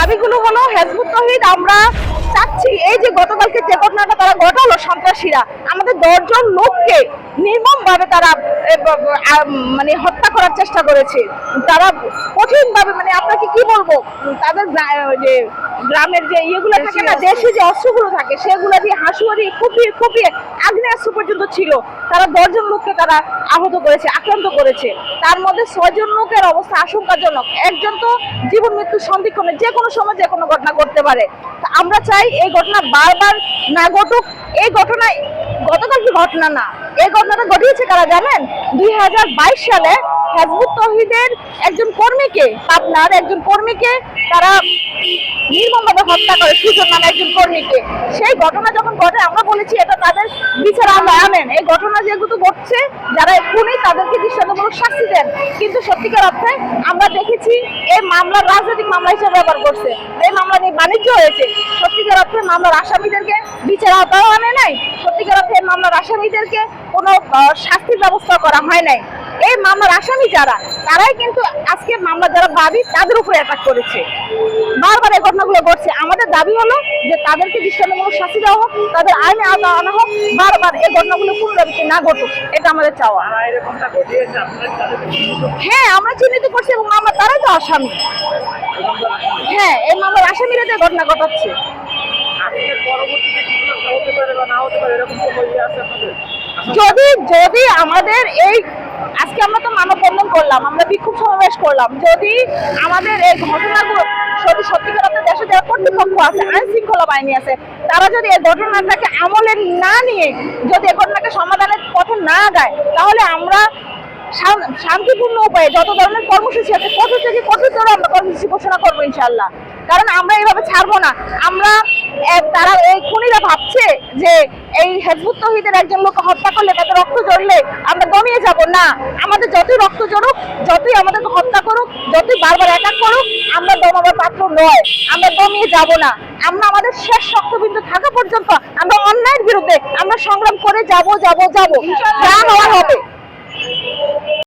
দাবিগুলো হলো, হেজবুত তহিদ, আমরা চাচ্ছি এই যে গতকালকে যে ঘটনাটা তারা ঘটালো সন্ত্রাসীরা, আমাদের দশজন লোককে নির্মমভাবে তারা মানে হত্যা করার চেষ্টা করেছে। তারা কঠিন তাদের যে গ্রামের যে ইয়েগুলো থাকে না দেশে যে অস্ত্রগুলো থাকে সেগুলো দিয়ে হাসুয়ারি কুপিয়ে কুপিয়ে আগ্নেয়াস্ত্র পর্যন্ত ছিল। তারা দশজন লোককে তারা আহত করেছে আক্রান্ত করেছে। তার মধ্যে ছয়জন লোকের অবস্থা আশঙ্কাজনক। একজন তো জীবন মৃত্যু সন্ধিক্ষণে যে কোনো সময় যে কোনো ঘটনা ঘটতে পারে। তা আমরা চাই এই ঘটনা বারবার না ঘটুক। এই ঘটনায় গতকাল কি ঘটনা না? এই ঘটনাটা ঘটিয়েছে কারা জানেন? দুই হাজার বাইশ সালে হেজবুত তহিদের একজন কর্মীকে আপনার একজন কর্মীকে তারা নির্মমভাবে হত্যা করে, সুজন নামে একজন কর্মীকে। সেই ঘটনা যখন ঘটে, আমরা বলেছি এটা তাদের বিচার আমরা আনেন। এই ঘটনা যেহেতু ঘটছে, যারা খুনি তাদেরকে দৃষ্টান্তমূলক শাস্তি দেন। কিন্তু সত্যিকার অর্থে আমরা দেখেছি এই মামলা রাজনৈতিক মামলা হিসেবে ব্যবহার করছে। এই মামলা নিয়ে বাণিজ্য হয়েছে। সত্যিকার অর্থে মামলার আসামিদেরকে বিচার আওতায় আনে নাই। সত্যিকার অর্থে মামলার আসামিদেরকে কোনো শাস্তির ব্যবস্থা করা হয় নাই। এই মামলার আসামি যারা তারাই কিন্তু আজকে মামলা যারা বাদী তাদের উপরে অ্যাটাক করেছে। বারবার এই ঘটনাগুলো ঘটছে। আমাদের দাবি হলো যে তাদেরকে দৃষ্টান্তমূলক শাস্তি দেওয়া হোক তাদের আইনে আওতা আনা হোক বারবার এই ঘটনাগুলো পুনরাবৃত্তি না ঘটুক। এটা আমাদের চাওয়া। হ্যাঁ আমরা চিহ্নিত করছি এবং আমরা তারাই তো আসামি। হ্যাঁ এই মামলার আসামিরা যে ঘটনা ঘটাচ্ছে। যদি যদি আমাদের এই আজকে আমরা তো মানববন্ধন করলাম, আমরা বিক্ষোভ সমাবেশ করলাম। যদি আমাদের এই ঘটনাগুলো সত্যি সত্যিকার অর্থে দেশে যারা কর্তৃপক্ষ আছে আইন শৃঙ্খলা বাহিনী আছে, তারা যদি এই ঘটনাটাকে আমলে না নিয়ে যদি এই ঘটনাকে সমাধানের পথে না গায় তাহলে আমরা শান্তিপূর্ণ উপায়ে যত ধরনের কর্মসূচি আছে কঠোর থেকে কত কঠোরতর আমরা কর্মসূচি ঘোষণা করব ইনশাল্লাহ কারণ আমরা এইভাবে ছাড়বো না। আমরা তারা এই খুনিরা ভাবছে যে এই হেজবুত তহিদের একজন লোক হত্যা করলে তাদের রক্ত জড়লে আমরা দমিয়ে যাব। না, আমাদের যতই রক্ত জড়ুক যতই আমাদেরকে হত্যা করুক, যতই বারবার অ্যাটাক করুক, আমরা দমাবার পাত্র নয়। আমরা দমিয়ে যাব না। আমরা আমাদের শেষ শক্তবিন্দু থাকা পর্যন্ত আমরা অন্যায়ের বিরুদ্ধে আমরা সংগ্রাম করে যাব যাব যাব। যা হওয়ার হবে।